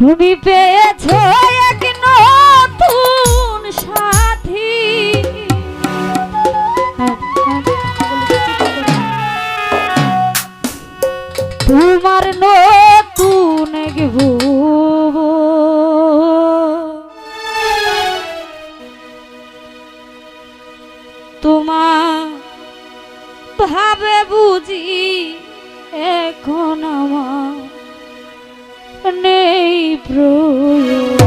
তুমি পেয়েছ এক নতুন সাথী। তোমার নতুন ভুব তোমার ভাবে বুঝি এখন আমার নেই প্রয়োগ